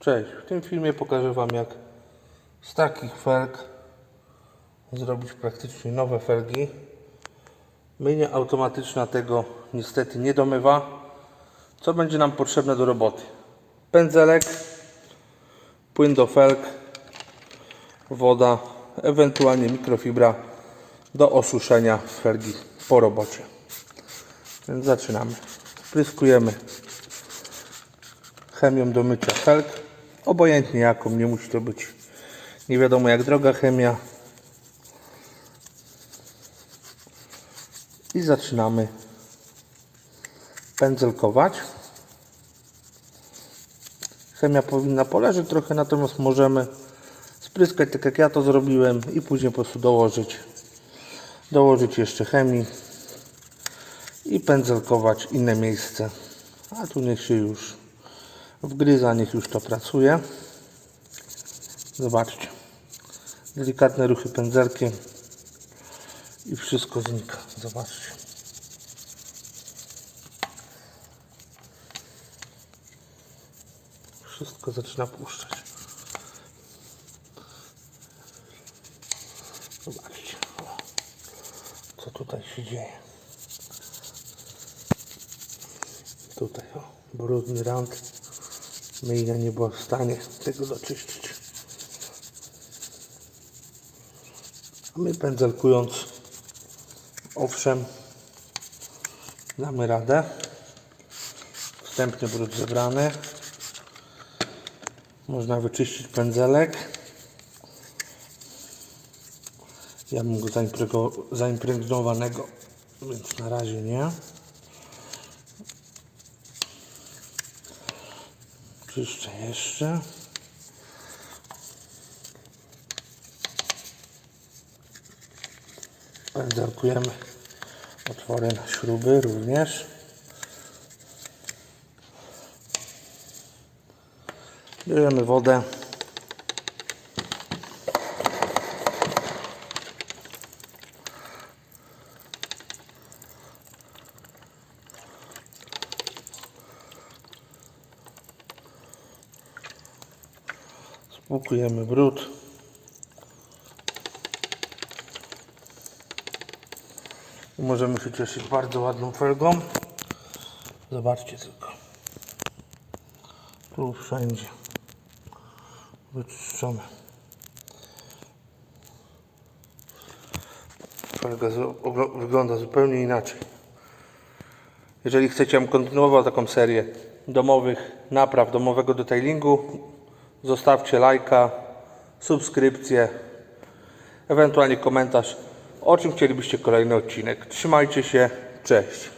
Cześć, w tym filmie pokażę Wam jak z takich felg zrobić praktycznie nowe felgi. Myjnia automatyczna tego niestety nie domywa. Co będzie nam potrzebne do roboty? Pędzelek, płyn do felg, woda, ewentualnie mikrofibra do osuszenia felgi po robocie. Więc zaczynamy. Spryskujemy chemią do mycia felg. Obojętnie jaką, nie musi to być nie wiadomo jak droga chemia. I zaczynamy pędzelkować. Chemia powinna poleżeć trochę, natomiast możemy spryskać tak jak ja to zrobiłem i później po prostu dołożyć dołożyć jeszcze chemii i pędzelkować inne miejsce. A tu niech się już wgryza, niech już to pracuje. Zobaczcie. Delikatne ruchy pędzelkiem i wszystko znika. Zobaczcie. Wszystko zaczyna puszczać. Zobaczcie. Co tutaj się dzieje. Tutaj o, brudny rant. Myjnia nie była w stanie tego doczyścić. A my pędzelkując, owszem, damy radę. Wstępny brud zebrany. Można wyczyścić pędzelek. Ja mam go zaimpregnowanego, więc na razie nie. Czyszczę jeszcze. Pędzelkujemy otwory na śruby również. Bierzemy wodę. Spłukujemy brud. I możemy się cieszyć bardzo ładną felgą. Zobaczcie tylko. Tu wszędzie wyczyszczone. Felga wygląda zupełnie inaczej. Jeżeli chcecie, abym kontynuował taką serię domowych napraw, domowego detailingu, zostawcie lajka, subskrypcję, ewentualnie komentarz, o czym chcielibyście kolejny odcinek. Trzymajcie się, cześć.